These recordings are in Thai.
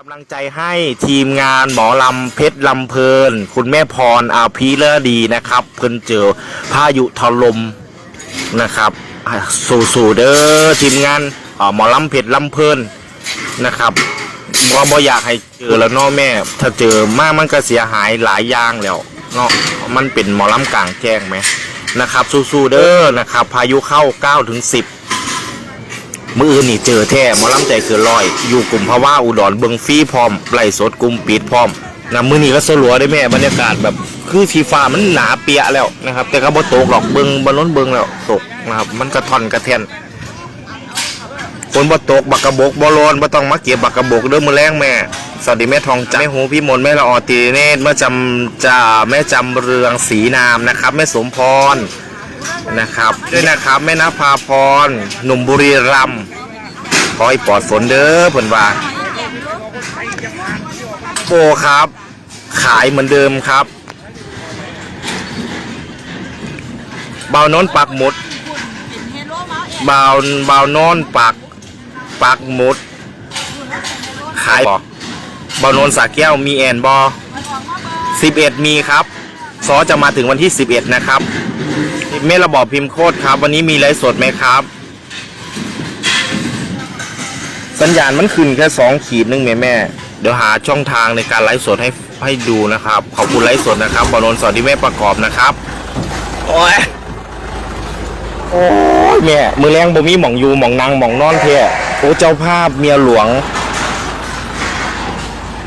กำลังใจให้ทีมงานหมอลำเพชรลำเพลิน คุณแม่พรอาภีเลอดีนะครับ เพิ่นเจอพายุถล่มนะครับอ่สู่ๆเด้อทีมงานหมอลำเพชรลำเพลินนะครับบ่บ่อยากให้เจอแล้วเนาะแม่ ถ้าเจอมากมันก็เสียหายหลายอย่างแล้วเนาะมันเป็นหมอลำกลางแจ้งไหมนะครับ สู้ๆเด้อนะครับ พายุเข้า9ถึง10 มืออื่นนี่เจอแท้หมอลำใจเกินร้อย อยู่กลุ่มภาวะอุดรเบิงฟรีพร้อมไล่สดกลุ่มปิดพร้อมนะมือนี้ก็สลัวได้แม่บรรยากาศแบบคือทีฟ้ามันหนาเปียแล้วนะครับ แต่ก็บ่ตกหรอกเบิงบนน้นเบิงแล้วตกนะครับ มันกระทอนกระเทนคนบ่ตกบักกระบกบ่ร้อนบ่ต้องมาเก็บบักกระบกเด้อมือแรงแม่สวัสดีแม่ทองจันแม่หูพี่มนแม่ละออตีเนตแม่จำจ่าแม่จำเรืองศรีนามนะครับแม่สมพร นะครับด้วยนะครับแม่นภาพรหนุ่มบุรีรัมย์ขอให้ปลอดฝนเด้อเพิ่นว่าโปครับ ขายเหมือนเดิมครับ เบาโน้นปักหมุดเบาเบาโน้นปักปักหมุด ขายบ่เบาโน้นสาแก้วมีแอนบอ11มีครับ ซอจะมาถึงวันที่ 11 นะครับเมระบอบพิมพ์โคตรครับ วันนี้มีไลฟ์สดไหมครับ สัญญาณมันขึ้นแค่สองขีดนึงแม่แม่เดี๋ยวหาช่องทางในการไลฟ์สดให้ให้ดูนะครับ ขอบคุณไลฟ์สดนะครับบอลนสวัสดีแม่ประกอบนะครับ โอ้ยโอ้ยแม่มือแรงบ่มีหม่องยูหม่องนางหม่องนอนเท่โอ้เจ้าภาพเมียหลวง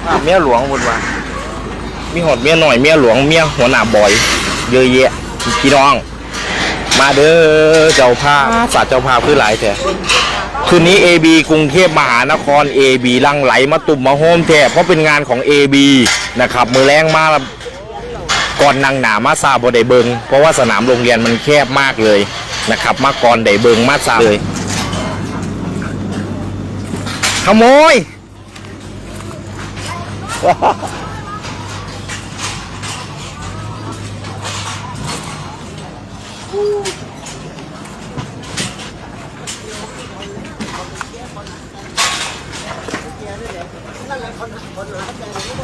ภาพเมียหลวงบุญว่า มีหอดเมียหน่อยเมียหลวงเมียหัวหน้าบอย เยอะแยะพี่น้อง มาเด้อเจ้าภาพฝากเจ้าภาพคือหลายแท้คืนนี้ AB กรุงเทพมหานคร AB ลังไหลมาตุ่มมาโฮมแท้เพราะเป็นงานของ AB นะครับมือแรงมากก่อนนางหนามาซาบไดเบิงเพราะว่าสนามโรงเรียนมันแคบมากเลยนะครับมาก่อนไดเบิงมาซาเลยขโมย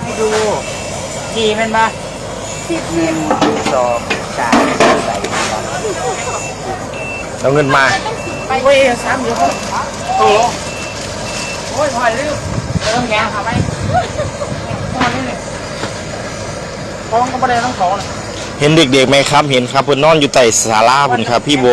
ให้ดูกี่เป็นมาสิบหนึ่งสองสามสี่เอาเงินมาไปเว้ยสามเดี๋ยวเขาโอ้โหโอ้ยพอลืมเริ่มแงค่ะไปพอนี่เลยท้องก็ไม่ได้ต้องท้องเลย เห็นเด็กๆไหมครับ เห็นครับเพิ่นนอนอยู่ใต้ศาลาเพิ่นครับ พี่โบ